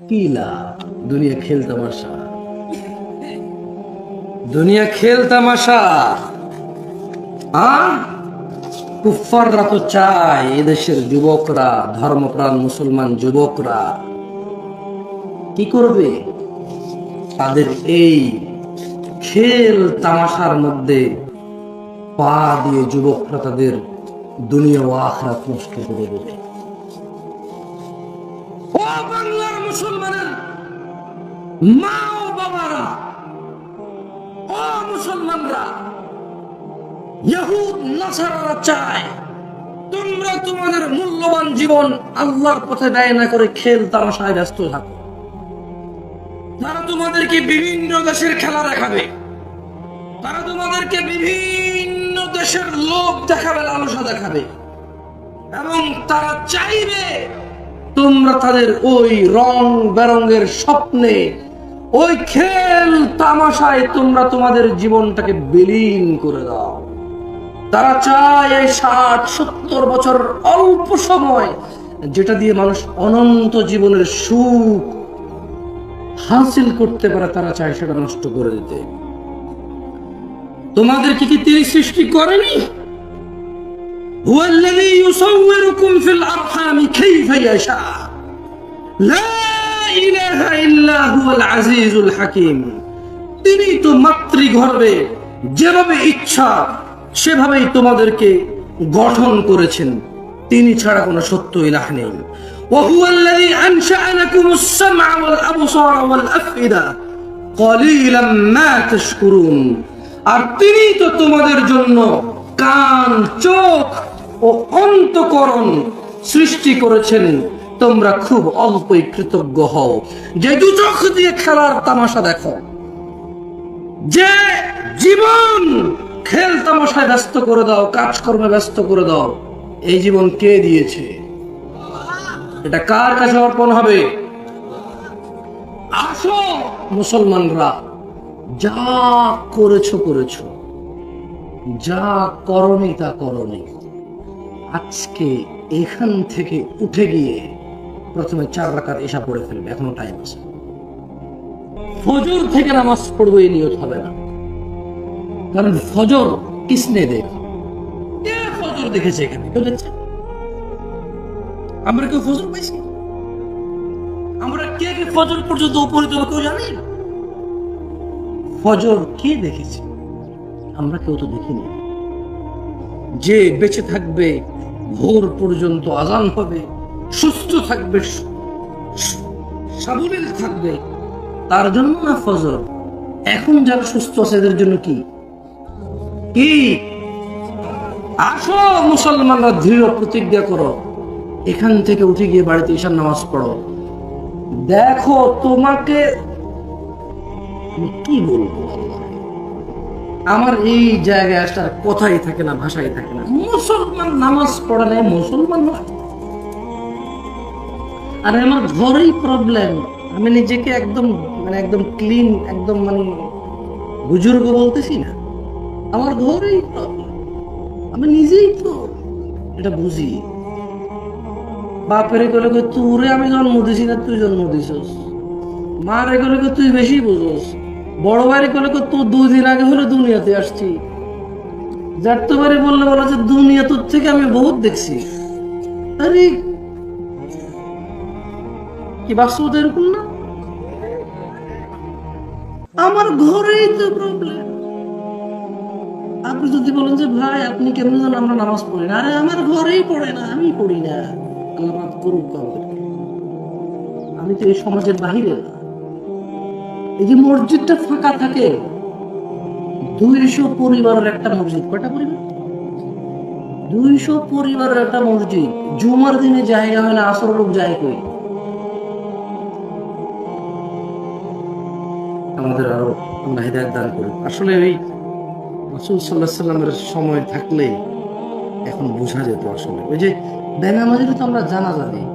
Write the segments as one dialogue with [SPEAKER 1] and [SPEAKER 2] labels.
[SPEAKER 1] কি দুনিয়া খেল তামাশা। দুনিয়া খেল তামাশা। কুফাররা তো চায় এদেশের যুবকরা, ধর্মপ্রাণ মুসলমান যুবকরা। কি করবে? তাদের এই খেল তামাশার মধ্যে পা দিয়ে যুবকরা তাদের দুনিয়া ও আখরাত নষ্ট করে দেবে। মা বাবারা, ও মুসলমানরা ইহুদ নাসারারা চায়, তোমরা তোমাদের মূল্যবান জীবন আল্লাহর পথে ব্যয় না করে খেল তামাশায় ব্যস্ত থাকো। তারা তোমাদেরকে বিভিন্ন দেশের খেলা দেখাবে। তারা তোমাদেরকে বিভিন্ন দেশের লোক দেখাবে, লালসা দেখাবে। এবং তারা চাইবে তোমরা তাদের ওই রং বেরঙের স্বপ্নে ওই খেল তামাশায় তোমরা তোমাদের জীবনটাকে বিলীন করে দাও। তারা চায় এই ষাট, সত্তর বছর অল্প সময় যেটা দিয়ে মানুষ অনন্ত জীবনের সুখ হাসিল করতে পারে, তারা চায় সেটা নষ্ট করে দিতে। তোমাদের কি কি তিনি সৃষ্টি করেনি? হুয়াল্লাযী ইউসাওয়িরুকুম ফিল আরহামি, কাইফা ইয়াশা। লা لا إله إلا هو العزيز الحكيم তিনি তো মাতৃগর্ভে যেভাবে ইচ্ছা সেভাবেই তোমাদেরকে গঠন করেছেন তিনি ছাড়া কোনো সত্য ইলাহ নেই وهو الذي أنشأ لكم السمع والأبصار والأفئدة قليلا ما تشكرون আর তিনি তো তোমাদের জন্য কান চোখ ও অন্তকরণ সৃষ্টি করেছেন তোমরা খুব অল্পই কৃতজ্ঞ হও। যে দু চোখ দিয়ে খেলার তামাশা দেখো, যে জীবন খেল তামাশায় ব্যস্ত করে দাও, কাজকর্মে ব্যস্ত করে দাও, এই জীবন কে দিয়েছে? এটা কার কাছে অর্পণ হবে? আসো মুসলমানরা, যা করেছ করেছ। যা করনি, তা করনি। আজকে এখান থেকে উঠে গিয়ে প্রথমে চার রাকাত এসা পড়ে ফেলবে, এখনও টাইম আছে। ফজর থেকে নামাজ পড়ব এই নিয়ত হবে না। কারণ ফজর দেখ ফজর দেখেছে এখানে? কেউ দেখছে? আমরা কেউ ফজর পাইছি? আমরা কে কে ফজর পর্যন্ত কেউ জানি? ফজর কে দেখেছে? আমরা কেউ তো দেখিনি। যে বেঁচে থাকবে, ভোর পর্যন্ত আজান হবে। সুস্থ থাকবে, সাবলীল থাকবে। তার জন্য না ফজর? এখন যারা সুস্থ আছে, এদের জন্য কি? কি? আসো মুসলমানরা, দৃঢ় প্রতিজ্ঞা করো। এখান থেকে উঠে গিয়ে বাড়িতে ঈশান নামাজ পড়ো। দেখো, তোমাকে কি বলব আমার এই জায়গায় আসার কথাই থাকে না, ভাষাই থাকে না। মুসলমান নামাজ পড়ে না মুসলমান নয় আর আমার ঘরেই প্রবলেম আমি নিজেকে একদম মানে একদম ক্লিন একদম মানে বুজুর্গ বলতেছি না। আমার ঘরেই আমি নিজেই তো এটা বুঝি। বাপের গেলে তোরে আমি জন্ম দিছি না, তুই জন্ম দিছস। মার গেলে তুই বেশি বুঝোস। বড় বাড়ি গেলে তোর দুই দিন আগে হলে দুনিয়াতে আসছি। যার তো বাড়ি বললে বলা যে, দুনিয়া তোর থেকে আমি বহুত দেখছি। আরে কি বাস্তবতা এরকম না? আমার ঘরেই তো প্রবলেম আপনি যদি বলেন যে, ভাই, আপনি কেমন যেন আমরা নামাজ পড়ি না? আরে, আমার ঘরেই পড়ে না, আমি পড়ি না। আল্লাহ করুক। আমি তো এই সমাজের বাহিরে এই যে মসজিদটা ফাঁকা থাকে, দুইশো পরিবারের একটা মসজিদ। কয়টা পরিবার? দুইশো পরিবারের একটা মসজিদ। জুমার দিনে জায়গা হয় না আসর লোক যায় কই? আল্লাহ হিদায়ত দান করুন। আসলে ওই রসুল সাল্লাহ সাল্লামের সময় থাকলে এখন বোঝা যেত আসলে। ওই যে বেনামাজিতে তো আমরা জানাজা দিই।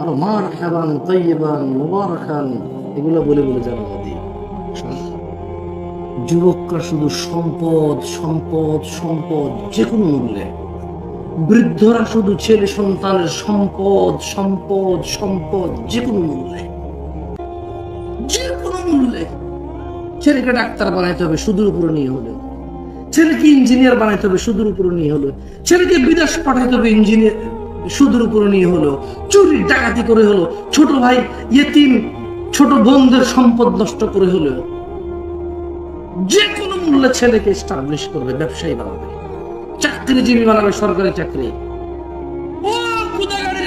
[SPEAKER 1] আরও মার খাবান তৈবান মুবার খান এগুলো বলে বলে জানাজা দিই। যুবকরা শুধু সম্পদ সম্পদ সম্পদ যে কোনো মূল্যে। বৃদ্ধরা শুধু ছেলে সন্তানের সম্পদ সম্পদ সম্পদ যে কোনো মূল্যে। ছেলেকে ডাক্তার বানাইতে হবে, সুদূর উপরে নিয়ে হলে। ছেলেকে ইঞ্জিনিয়ার বানাইতে হবে, সুদূর উপরে নিয়ে হলো। ছেলেকে বিদেশ পাঠাইতে হবে, ইঞ্জিনিয়ার, সুদূর উপরে নিয়ে হলো। চুরি ডাকাতি করে হলো। ছোট ভাই ইয়েতিম, ছোট বোনদের সম্পদ নষ্ট করে হলো। যে কোনো মূল্যে ছেলেকে স্টাবলিশ করবে, ব্যবসায়ী বানাবে। চাকরিজীবী বানাবে, সরকারি চাকরি।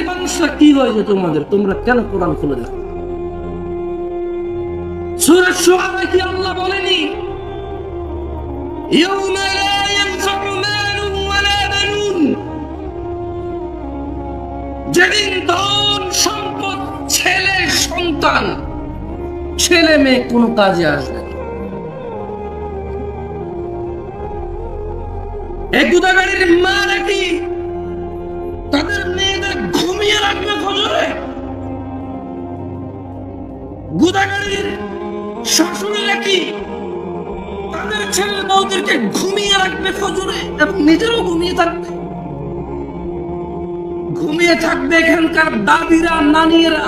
[SPEAKER 1] মানুষরা, কি হয়েছে তোমাদের? তোমরা কেন কোরআন খুলে দেখো? সূরা শুআরা কি যেদিন ধন, সম্পদ, ছেলে, সন্তান, ছেলে মেয়ে কোনো কাজে আসবে এই মা নাকি তাদের মেয়েদের ঘুমিয়ে রাখবে খোঁজরে গুদাগাড়ির শাশুড়ি নাকি তাদের ছেলে বউদেরকে ঘুমিয়ে রাখবে ফজরে এবং নিজেরও ঘুমিয়ে থাকবে। ঘুমিয়ে থাকবে এখানকার দাদিরা নানিরা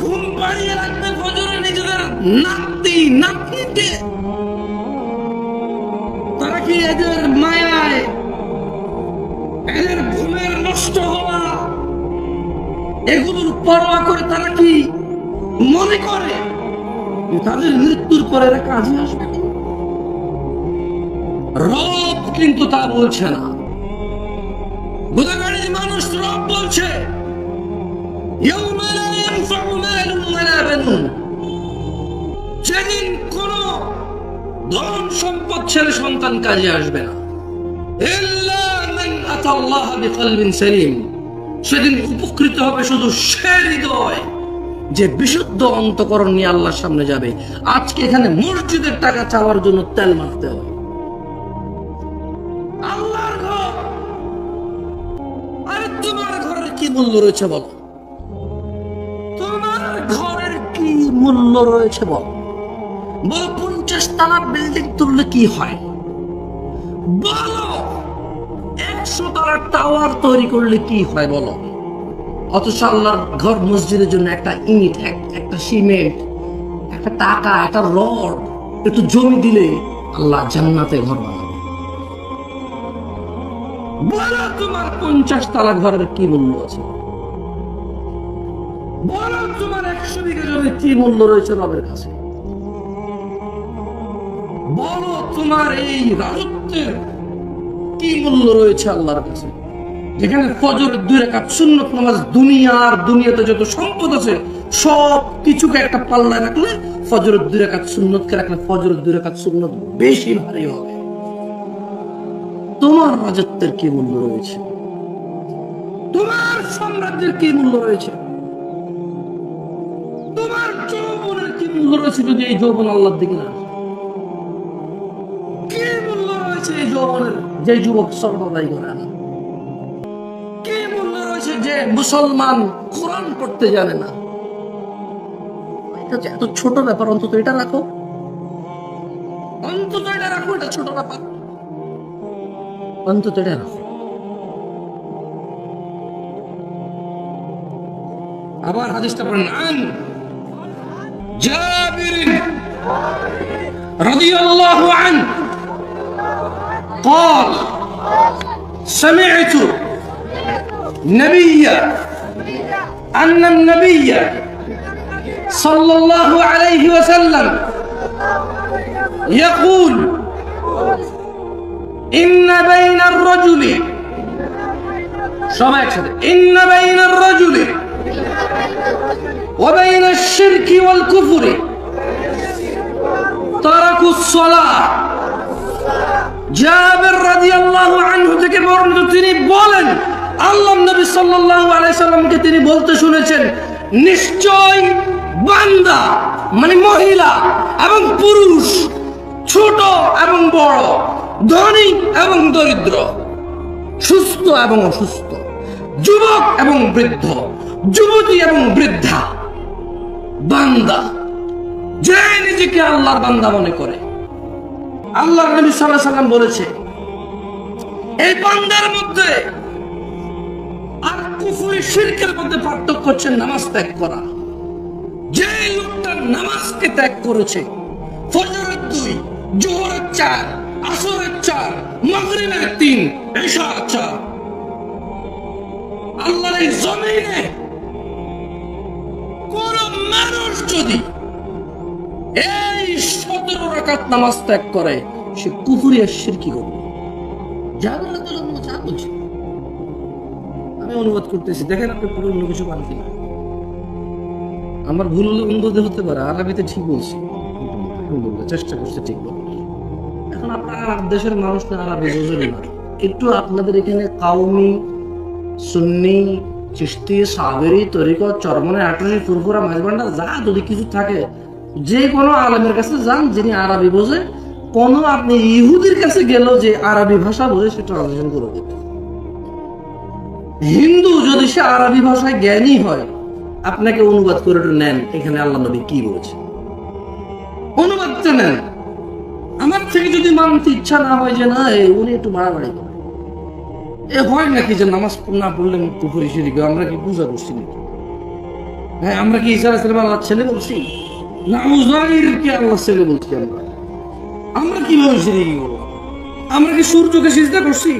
[SPEAKER 1] ঘুম পাড়িয়ে রাখবে ফজরে নিজেদের নাতি, নাতনিকে। তারা কি এদের মায়ায়, এদের ঘুমের নষ্ট হওয়া, এগুলোর পরোয়া করে তারা কি মনে করে তাদের মৃত্যুর পরে কাজে আসবে রব কিন্তু তা বলছে না। মানুষ রব বলছে সেদিন কোন ধন সম্পদ ছেলে সন্তান কাজে আসবে না। সেদিন উপকৃত হবে শুধু সে হৃদয়। যে বিশুদ্ধ অন্তকরণ নিয়ে আল্লাহর সামনে যাবে। আজকে এখানে মসজিদের টাকা চাওয়ার জন্য তেল মারতে হয় তোমার ঘরের কি মূল্য রয়েছে বলো? তোমার ঘরের কি মূল্য রয়েছে বলো? পঞ্চাশ বিল্ডিং তুললে কি হয়? টাওয়ার তৈরি করলে কি হয় বলো? অথচ আল্লাহর ঘর মসজিদের জন্য একটা ইট একটা সিমেন্ট, একটা টাকা, একটা রড, একটু জমি দিলে আল্লাহ জান্নাতে ঘর বানাবে। তোমার পঞ্চাশ তালা ঘরের কি মূল্য আছে? বলো তোমার একশো বিঘা জমির কি মূল্য রয়েছে রবের কাছে? বলো তোমার এই রাজত্বের কি মূল্য রয়েছে আল্লাহর কাছে? যেখানে ফজর দুই রাকাত সুন্নত নামাজ দুনিয়ার দুনিয়াতে যত সম্পদ আছে, সব কিছুকে একটা পাল্লায় রাখলে ফজর দুই রাকাত সুন্নতকে রাখলে ফজর দুই রাকাত সুন্নত বেশি ভারী হবে। তোমার রাজত্বের কি মূল্য রয়েছে? তোমার সাম্রাজ্যের কি মূল্য রয়েছে? তোমার যৌবনের কি মূল্য রয়েছে যদি এই যৌবন আল্লাহর দিকে না? কি মূল্য রয়েছে এই যৌবনের? যে যুবক সর্বদাই করে না মুসলমান কোরআন পড়তে জানে না এটা যে এত ছোট ব্যাপার অন্তত এটা রাখো অন্তত এটা রাখো এটা ছোট ব্যাপার অন্তত এটা রাখো আবার হাদিসটা পড়েন আন জাবির রাদিয়াল্লাহু আনহু قال سمعت نبيا أن النبي صلى الله عليه وسلم يقول إن بين الرجل সবাই একসাথে إن بين الرجل وبين الشرك والكفر تركوا الصلاة জাবের রাদিয়াল্লাহু আনহু থেকে বর্ণিত তিনি বলেন আল্লাহ নবী সাল্লাল্লাহু আলাইহি সাল্লামকে তিনি বলতে শুনেছেন, নিশ্চয় বান্দা মানে মহিলা এবং পুরুষ, ছোট এবং বড়, ধনী এবং দরিদ্র, সুস্থ এবং অসুস্থ, যুবক এবং বৃদ্ধ, যুবতী এবং বৃদ্ধা, বান্দা, যে নিজেকে আল্লাহর বান্দা মনে করে। আল্লাহ নবী সাল্লাহ সাল্লাম বলেছে, এই বান্দার মধ্যে কুফুরি শিরকের মধ্যে পার্থক্য হচ্ছে নামাজ ত্যাগ করা। যে লোকটা নামাজকে ত্যাগ করেছে, ফজরের দুই, জোহরের চার, আসরের চার তিন চার। আল্লাহর এই জমিনে কোন মানুষ যদি এই সতেরো রাকাত নামাজ ত্যাগ করে, সে কুফুরি আর শিরকি করবে। যা বলছে আমি অনুবাদ করতেছি। দেখেন আপনি পুরো অন্য কিছু পান কিনা। আমার ভুল হলে অনুবাদে হতে পারে, আরবিতে ঠিক বলছি। চেষ্টা করছে ঠিক বলতে এখন আপনারা আমার দেশের মানুষ না, আরবি বোঝেন না। একটু আপনাদের এখানে কাউমি, সুন্নি চিস্তি সাবেরি তরিকত চরমনে আটনি, ফুরফুরা মাঝবান্ডা যা যদি কিছু থাকে, যে কোনো আলমের কাছে যান যিনি আরবি বোঝে। কোনো আপনি ইহুদির কাছে গেলেও যে আরবি ভাষা বোঝে সে ট্রান্সলেশন করে দেবে হিন্দু যদি সে আরবি ভাষায় জ্ঞানী হয়, আপনাকে অনুবাদ করে নেন, এখানে আল্লাহ নবী কি বলছে অনুবাদটা নেন। আমার থেকে যদি মানতে ইচ্ছা না হয় যে না উনি একটু মারামারি করে। এ হয় নাকি যে নামাজ না পড়লে পুকুরি হয়? আমরা কি পূজা করছি নাকি? হ্যাঁ আমরা কি ইসা আলাইসালাম আল্লাহ ছেলে বলছি? না উজাইরকে আল্লাহ ছেলে বলছি আমরা? আমরা কীভাবে শিরিক করব আমরা কি সূর্যকে সিজদা করছি?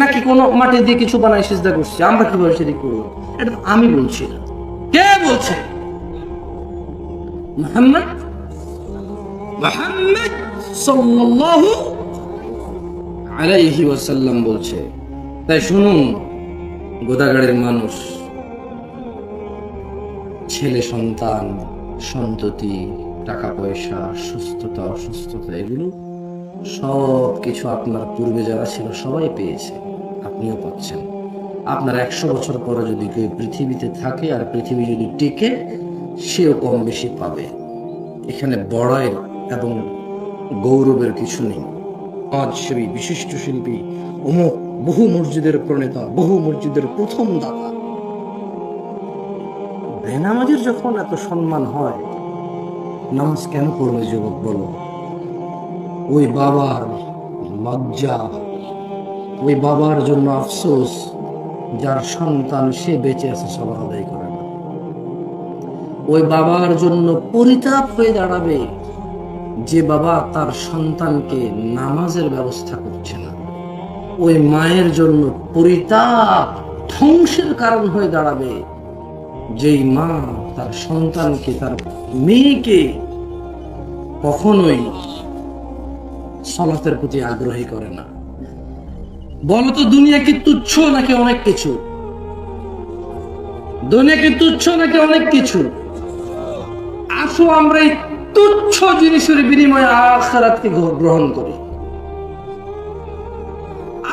[SPEAKER 1] নাকি কোনো মাটি দিয়ে কিছু বানাই সিজদা করছি? আমরা কীভাবে শিরিক করব? এটা আমি বলছি কে বলছে? মোহাম্মদ? মোহাম্মদ সাল্লাল্লাহু আলাইহি ওয়াসাল্লাম বলছে। তাই শুনুন গোদাগাড়ের মানুষ, ছেলে, সন্তান, সন্ততি, টাকা পয়সা, সুস্থতা, অসুস্থতা, এগুলো সব কিছু আপনার পূর্বে যারা ছিল সবাই পেয়েছে। আপনিও পাচ্ছেন। আপনার একশো বছর পরে যদি কেউ পৃথিবীতে থাকে আর পৃথিবী যদি টিকে, সেও কম বেশি পাবে। এখানে বড়াইয়ের এবং গৌরবের কিছু নেই। আজ সেই বিশিষ্ট শিল্পী, অমুক বহু মসজিদের প্রণেতা, বহু মসজিদের প্রথম দাতা। বেনামাজির যখন এত সম্মান হয়, নামাজ কেন পড়বে যুবক বলো? ওই বাবার লজ্জা, ওই বাবার জন্য আফসোস, যার সন্তান সে বেঁচে আছে, সবার আদায় করে না। ওই বাবার জন্য পরিতাপ হয়ে দাঁড়াবে যে বাবা তার সন্তানকে নামাজের ব্যবস্থা করছে না। ওই মায়ের জন্য পরিতাপ ধ্বংসের কারণ হয়ে দাঁড়াবে যেই মা তার সন্তানকে, তার মেয়েকে কখনোই সলাতের প্রতি আগ্রহী করে না। বলো তো, দুনিয়া কি তুচ্ছ নাকি অনেক কিছু? দুনিয়া কি তুচ্ছ নাকি অনেক কিছু? আসো, আমরা এই তুচ্ছ জিনিসের বিনিময়ে আখারাতকে গ্রহণ করি।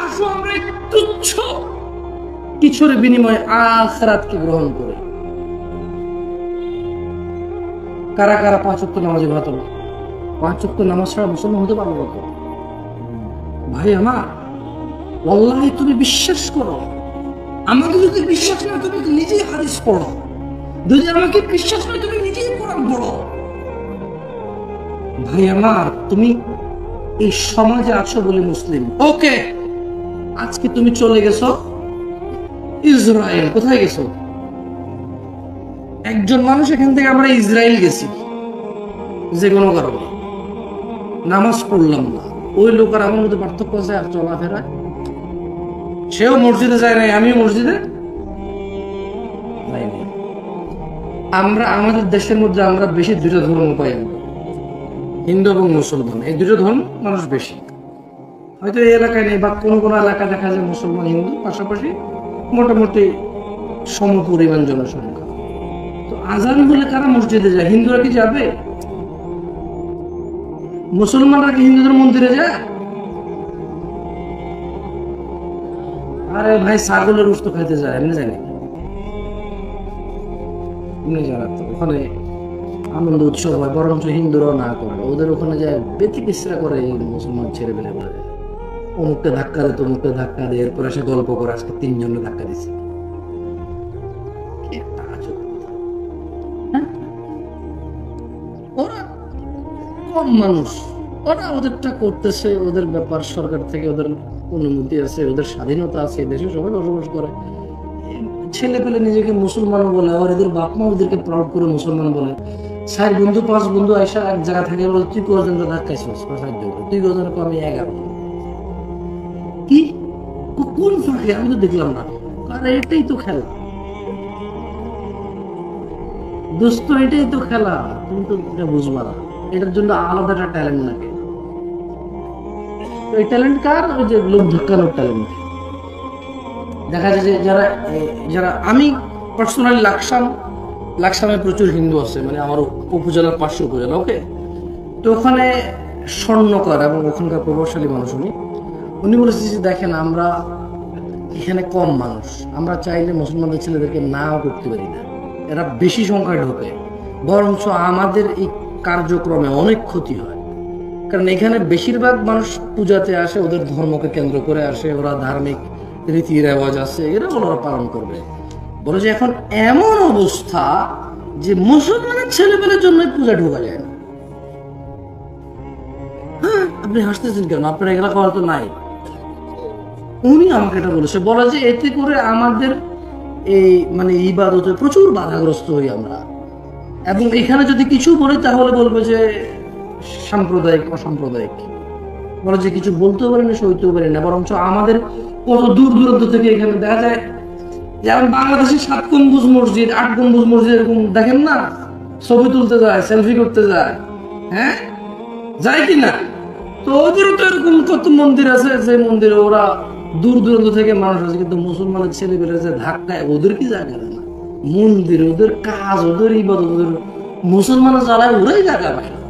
[SPEAKER 1] আসো, আমরা এই তুচ্ছ কিছুর বিনিময়ে আখারাতকে গ্রহণ করি। কারা কারা পাঁচ ওয়াক্ত নামাজে ভাত পাঁচ ওয়াক্ত নামাজ ছাড়া মুসলমান হতে পারব কত ভাই আমার অল্লাহি তুমি বিশ্বাস করো। আমাকে যদি বিশ্বাস না তুমি নিজেই হাদিস পড়ো। যদি আমাকে বিশ্বাস না তুমি নিজেই কোরআন পড়ো। ভাই আমার, তুমি এই সমাজে আছো বলে মুসলিম। ওকে, আজকে তুমি চলে গেছো ইসরায়েল। কোথায় গেছো? একজন মানুষ এখান থেকে আমরা ইসরায়েল গেছি। যে কোনো কারণে। নামাজ পড়লাম না। ওই লোক আর আমার মধ্যে পার্থক্য আছে আর চলাফেরা সেও মসজিদে যায় নাই, আমিও মসজিদে আমরা, আমাদের দেশের মধ্যে আমরা বেশি দুটো ধর্ম পাই হিন্দু এবং মুসলমান। এই দুটো ধর্ম মানুষ বেশি। হয়তো এই এলাকায় নেই বা কোনো কোনো এলাকায় দেখা যায় মুসলমান, হিন্দু, পাশাপাশি মোটামুটি সম পরিমাণ জনসংখ্যা। তো আজান বলে কারা মসজিদে যায়? হিন্দুরা কি যাবে? মুসলমানরা কি হিন্দুদের মন্দিরে যায়? আরে ভাই, ছাগলের উস্ত খাইতে যায়, এমনি জানি এমনি জানা তো, ওখানে আনন্দ উৎসব হয়, বরঞ্চ হিন্দুরাও না করে। ওদের ওখানে যায়, বেতি করে মুসলমান পেলে বলে অমুককে ধাক্কা দে ধাক্কা দে, এরপরে সে গল্প করে, আজকে তিনজনে ধাক্কা দিছে। মানুষ, ওরা ওদেরটা করতেছে, ওদের ব্যাপার সরকার থেকে ওদের অনুমতি আছে, ওদের স্বাধীনতা আছে দেশে সবাই বসবাস করে। ছেলে পেলে নিজেকে মুসলমান বলে আর এদের বাপ মা ওদেরকে প্রাউড করে মুসলমান বলে। চার বন্ধু, পাঁচ বন্ধু আইসা এক জায়গা থেকে বলে, তুই কজন ধাক্কাইছিস সাহায্য করো তুই কজন আমি এগারো কি? কোন ফাঁকে? আমি তো দেখলাম না। কারণ এটাই তো খেলা। দোস্ত, এটাই তো খেলা। তুমি তো এটা বুঝবা না। এটার জন্য আলাদা একটা ট্যালেন্ট লাগে। এই ট্যালেন্ট কার? ওই যে লোক ধাক্কানোর ট্যালেন্ট দেখা যায় যে যারা যারা, আমি পার্সোনালি লাকসাম, লাকসামে প্রচুর হিন্দু আছে মানে আমার উপজেলার পাঁচশো উপজেলা ওকে তো ওখানে স্বর্ণকর এবং ওখানকার প্রভাবশালী মানুষ উনি। উনি বলেছে যে দেখেন, আমরা এখানে কম মানুষ। আমরা চাইলে মুসলমানদের ছেলেদেরকে নাও করতে পারি না। এরা বেশি সংখ্যায় ঢোকে। বরঞ্চ আমাদের এই কার্যক্রমে অনেক ক্ষতি হয়। কারণ এখানে বেশিরভাগ মানুষ পূজাতে আসে, ওদের ধর্মকে কেন্দ্র করে আসে, ওরা ধার্মিক রীতি রেওয়াজ আছে, এরা ওরা পালন করবে। বলে যে এখন এমন অবস্থা যে মুসলমানের ছেলেমেয়ের জন্য পূজা ঢোকা যায় না। হ্যাঁ আপনি হাসতেছেন কেন? আপনার এগুলা করা তো নাই। উনি আমাকে এটা বলেছে, বলে যে এতে করে আমাদের এই মানে ইবাদতে প্রচুর বাধাগ্রস্ত হই আমরা। এবং এখানে যদি কিছু বলি, তাহলে বলবে যে সাম্প্রদায়িক, অসাম্প্রদায়িক। বলে যে কিছু বলতেও পারি না সইতেও পারি না, বরঞ্চ আমাদের কত দূর দূরান্ত থেকে এখানে দেখা যায় যেমন বাংলাদেশের সাত গম্বুজ মসজিদ, আট গম্বুজ মসজিদ এরকম দেখেন না? ছবি তুলতে যায়, সেলফি করতে যায় হ্যাঁ? যায় কি না? তো ওদেরও তো এরকম কত মন্দির আছে, যে মন্দিরে ওরা দূর দূরান্ত থেকে মানুষ আছে কিন্তু মুসলমানের ছেলে পেলে যে ধাক্কায়, ওদের কি জায়গা না মন্দির ওদের কাজ ওদের ইবাদত ওদের মুসলমানের জ্বালায় ওরাই জায়গা পায় না।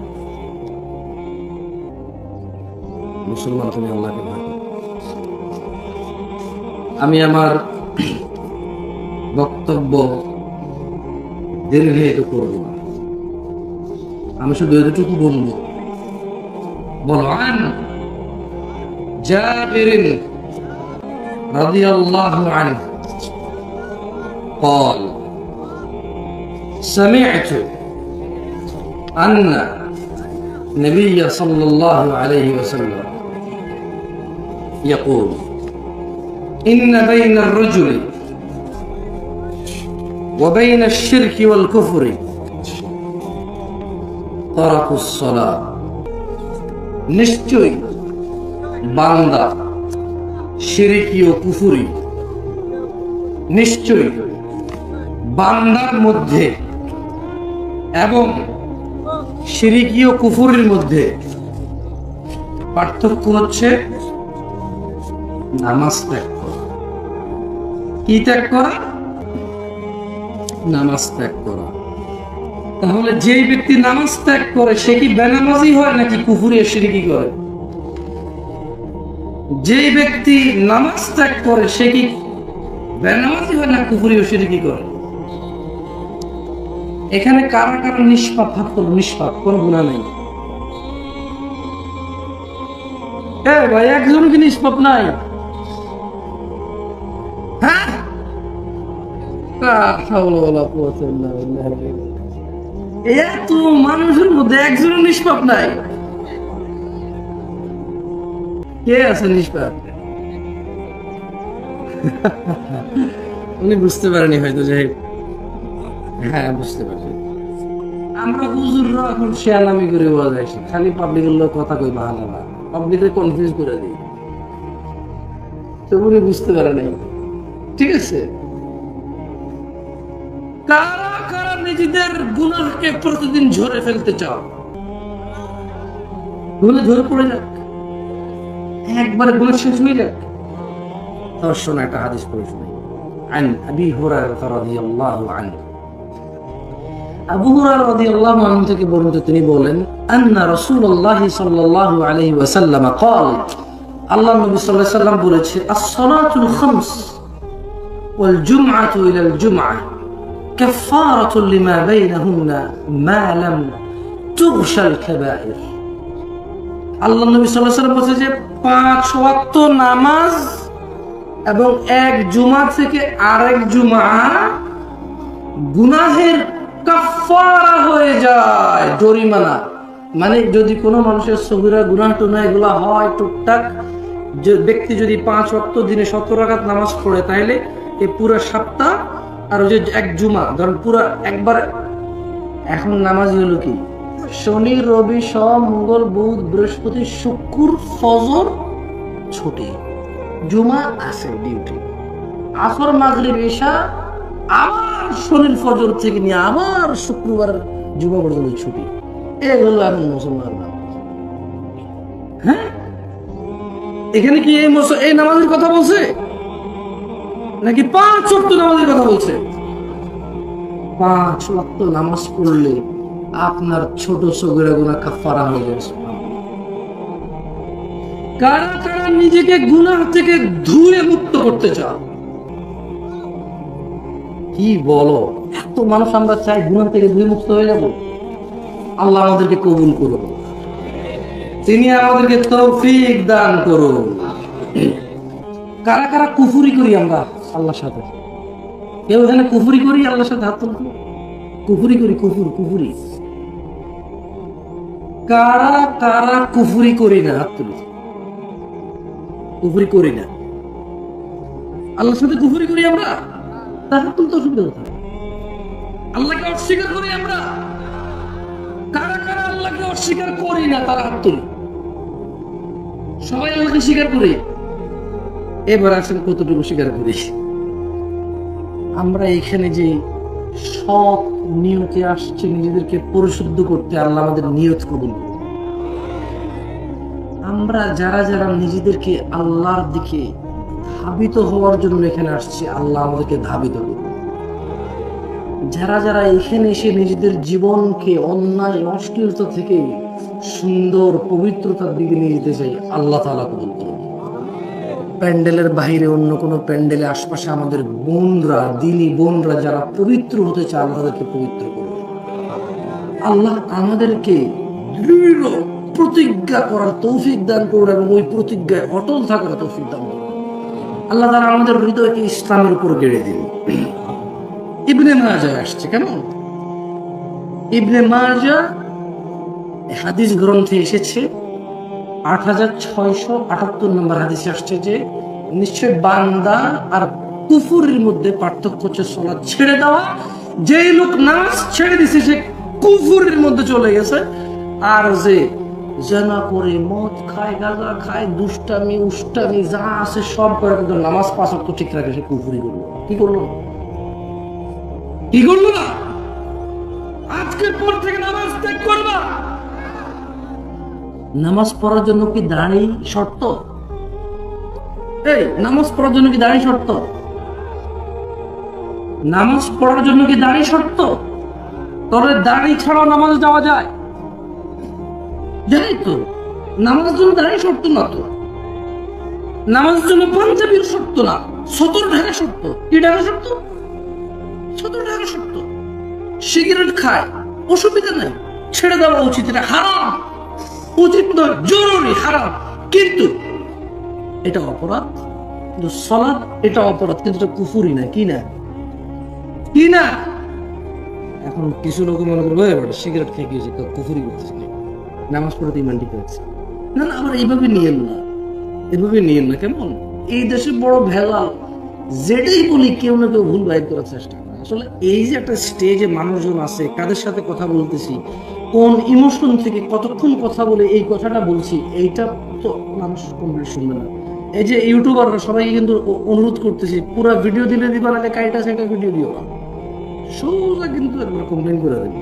[SPEAKER 1] মুসলমান তুমি আল্লাহকে ভয় করো। আমি আমার বক্তব্য দীর্ঘায়িত করব না আমি শুধু এতটুকু বলবো বলো আন جابر رضي الله عنه قال سمعت أن النبي صلى الله عليه وسلم يقول إن بين الرجل وبين الشرك والكفر ترك الصلاة নিশ্চয়ই বান্দা শিরিকি ও কুফুরি নিশ্চয়ই বান্দার মধ্যে এবং শিরিকি ও কুফুরির মধ্যে পার্থক্য হচ্ছে নামাজ ত্যাগ করা। কি ত্যাগ করা? নামাজ ত্যাগ করা। তাহলে যেই ব্যক্তি নামাজ ত্যাগ করে, সে কি বেনামাজি হয় নাকি কুফুরি শিরিকি করে? যেই ব্যক্তি নামাজ ত্যাগ করে, সে কি বেনামাজি হয় না কুফুরি ও শিরিকি করে? এখানে কারা কারা নিষ্পাপ করব নিষ্পাপ, কোন গুণা নাই। এ ভাই, একজন কি নিষ্পাপ নাই? হ্যাঁ? এত মানুষের মধ্যে একজন নিষ্পাপ নাই। কে আছে নিষ্পাপ? উনি বুঝতে পারেনি হয়তো যে হ্যাঁ বুঝতে পারছি আমরা হুজুররা এখন শেয়ালামি করে বলা যায় খালি পাবলিকের লোক কথা কই বাহানা না পাবলিকে কনফিউজ করে দিই তো উনি বুঝতে পারে নাই ঠিক আছে কারা কারা নিজেদের গুণাকে প্রতিদিন ঝরে ফেলতে চাও গুণে ঝরে পড়ে যাক একবারে গুণা শেষ হয়ে যাক তোর শোনা একটা হাদিস পড়ে শুনি عن أبي هريرة رضي الله عنه আবু হুরায়রা রাদিয়াল্লাহু আনহু থেকে বর্ণিত তিনি বলেন আন্না রাসূলুল্লাহ সাল্লাল্লাহু আলাইহি ওয়াসাল্লাম قال আল্লাহ নবী সাল্লাল্লাহু আলাইহি সাল্লাম বলেছে আস-সালাতুল খামস ওয়াল জুমআতু ইলাল জুমআহ كفارة لما بينهن ما لم تغشى الكبائر আল্লাহ নবী সাল্লাল্লাহু আলাইহি সাল্লাম বলছে যে পাঁচ ওয়াক্ত নামাজ এবং এক জুমা থেকে আরেক জুমা গুনাহের কাফারা হয়ে যায়, জরিমানা। মানে যদি কোনো মানুষের সবিরা গুনাহ টুনা এগুলা হয় টুকটাক ব্যক্তি যদি পাঁচ ওয়াক্ত দিনে সত্তর রাকাত নামাজ পড়ে তাহলে এই পুরো সপ্তাহ আর ওই যে এক জুমা, ধরেন পুরো একবার, এখন নামাজ হলো কি? শনি, রবি, সোম, মঙ্গল, বুধ, বৃহস্পতি, শুক্র, ফজর ছুটি। জুমা আছে ডিউটি আসর, মাগরিব ঈশা আবার শনির ফজর থেকে নিয়ে আবার শুক্রবার পর্যন্ত ছুটি। এগুলো এখন মুসলমান নামাজ হ্যাঁ? এখানে কি এই এই নামাজের কথা বলছে? নাকি পাঁচ ওয়াক্ত নামাজের কথা বলছে? পাঁচ ওয়াক্ত নামাজ পড়লে আপনার ছোট সগিরা গুণা কাফারা হয়ে যাবে কারা কারা নিজেকে গুনাহ থেকে ধুয়ে মুক্ত করতে চাও কি বলো? এত মানুষ আমরা চাই গুনাহ থেকে ধুয়ে মুক্ত হয়ে যাব। আল্লাহ আমাদেরকে কবুল করুন তিনি আমাদেরকে তৌফিক দান করুন কারা কারা কুফুরি করি আমরা? আল্লাহর সাথে। কেউ এখানে কুফুরি করি, আল্লাহর সাথে হাত তুলতো কুফুরি করি, কুফুর, কুফুরি। কারা কারা কুফুরি করি না, হাত তুলি। কুফুরি করি না। আল্লাহর সাথে কুফুরি করি আমরা? তার অসুবিধা আল্লাহকে অস্বীকার করি আমরা। কারা কারা আল্লাহকে অস্বীকার করি না তারা হাত তুলি? সবাই আল্লাহকে স্বীকার করি। এবার আসেন কতটুকু স্বীকার করি। আমরা এখানে যে সব নিয়তে আসছে, নিজেদেরকে পরিশুদ্ধ করতে আল্লাহ আমাদের নিয়ত করুন। আমরা যারা যারা নিজেদেরকে আল্লাহর দিকে ধাবিত হওয়ার জন্য এখানে আসছি, আল্লাহ আমাদেরকে ধাবিত করুন। যারা যারা এখানে এসে নিজেদের জীবনকে অন্যায়, অশ্লীলতা থেকে সুন্দর, পবিত্রতার দিকে নিয়ে যেতে চাই, আল্লাহ তাআলা কবুল করুন। প্যান্ডেলের বাইরে অন্য কোনো প্যান্ডেলে আশপাশে আমাদের বোনরা দিনী বোনরা যারা পবিত্র হতে চান তাদেরকে পবিত্র করুন। আল্লাহ আমাদেরকে দৃঢ় প্রতিজ্ঞা করার তৌফিক দান করুন এবং ওই প্রতিজ্ঞায় অটল থাকার তৌফিক দান করুন। আল্লাহ তারা আমাদের হৃদয়কে ইসলামের উপর গেড়ে দিন। ইবনে মাজা আসছে কেমন ইবনে মাজা হাদিস গ্রন্থে এসেছে, আট হাজার ছয়শো আটাত্তর নম্বর হাদিসে আসছে যে, নিশ্চয় বান্দা আর কুফুরের মধ্যে পার্থক্য হচ্ছে সলাৎ ছেড়ে দেওয়া। যেই লোক নামাজ ছেড়ে দিছে, সে কুফুরের মধ্যে চলে গেছে। আর যে জানা করে, মদ খায়, গাঁজা খায়, দুষ্টামি, উষ্টামি, যা আছে সব করে কিন্তু নামাজ পাঁচ ঠিক রাখে, সে কুফুরি করল। কি করল? কি করল না? আজকের পর থেকে নামাজ ত্যাগ করবা। নামাজ পড়ার জন্য কি দাঁড়ি শর্ত? এই, নামাজ পড়ার জন্য কি দাঁড়ি শর্ত? নামাজ পড়ার জন্য কি দাঁড়ি শর্ত? তবে দাঁড়ি ছাড়াও নামাজ যাওয়া যায়। জানি তো, নামাজের জন্য দাঁড়ি শর্ত না তো। নামাজের জন্য পাঞ্জাবির শর্ত না, সতর ঢাকা শর্ত। কি ঢাকা শর্ত? সতর ঢাকা শর্ত। সিগারেট খায়, অসুবিধা নাই, ছেড়ে দেওয়া উচিত, এটা হারাম। উচিত নয়, জরুরি, হারাম। কিন্তু এটা অপরাধ, কিন্তু সলাদ এটা অপরাধ, কিন্তু এটা কুফুরি না, কি না? কি না? এখন কিছু লোক মনে করবে, "ওই সিগারেট খেয়ে গিয়েছে, কুফুরি করতেছে নামাজ পড়তে ইমান ঠিক না না আবার এইভাবে নিয়েন না। এভাবে নিয়েন না, কেমন? এই দেশে বড় ভেলা যেটাই বলি, কেউ না কেউ ভুল বাইর করার চেষ্টা করে। আসলে এই যে একটা স্টেজে মানুষজন আছে, কাদের সাথে কথা বলতেছি, কোন ইমোশন থেকে কতক্ষণ কথা বলে এই কথাটা বলছি, এইটা তো মানুষ কমপ্লিট শুনবে না। এই যে ইউটিউবাররা সবাইকে কিন্তু অনুরোধ করতেছি, পুরো ভিডিও দিলে দিবা না কাইটা সেটা ভিডিও দিও না। সোজা কিন্তু একবার কমপ্লেন করে দেবে।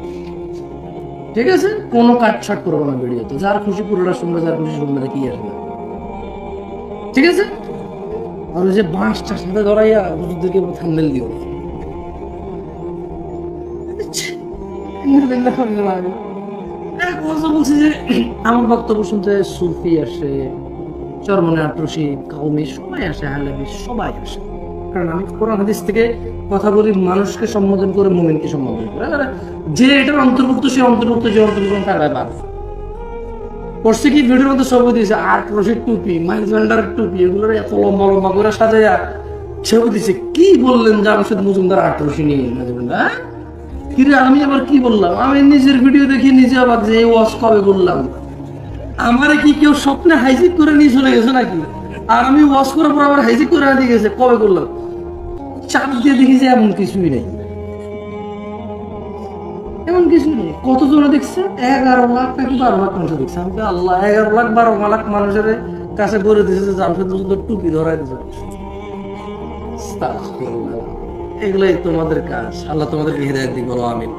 [SPEAKER 1] ঠিক আছে? কোনো কাটছাট করব না ভিডিওতে। যার খুশি পুরোটা শুনবে, যার খুশি শুনবে না, কি আসবে ঠিক আছে? আর ওই যে বাঁশটার সাথে ধরাইয়া হুজুরদেরকে দিও। আমার বক্তব্য শুনতে সুফি আসে চরমনে আটরসি কাউমি, সবাই আসে সবাই আসে। কারণ আমি কোরআন হাদিস থেকে কথা বলি, মানুষকে সম্বোধন করে, মুমিনকে সম্বোধন করে। যে এটার অন্তর্ভুক্ত সে অন্তর্ভুক্ত, যে অন্তর্ভুক্ত, তার ব্যাপার। করছে কি? ভিডিওর মধ্যে ছবি দিয়েছে আট রশির টুপি মাইলস ভ্যান্ডারের টুপি, এগুলোর এত লম্বা লম্বা করে সাজাইয়া ছবি দিছে কি বললেন জামশেদ মজুমদার আট রশি নিয়ে হ্যাঁ? কিরে আমি আবার কি বললাম? আমি নিজের ভিডিও দেখি নিজে আবার যে ওয়াশ কবে করলাম? আমারে কি কেউ স্বপ্নে হাইজিক করে নিয়ে চলে গেছে নাকি? আর আমি ওয়াশ করার পর আবার হাইজিক করে দিয়ে গেছে, কবে করলাম? চাপ দিয়ে দেখি যে এমন কিছুই নেই। এমন কিছু নেই। কতজনে দেখছে? এগারো লাখ নাকি বারো লাখ মানুষ দেখছে। আমি আল্লাহ, এগারো লাখ, বারো লাখ মানুষের কাছে বলে দিয়েছে যে জামশেদ শুধু টুপি ধরাই দিয়েছে এগুলাই তোমাদের কাজ। আল্লাহ তোমাদের হৃদয় দিক। বলো আমিন।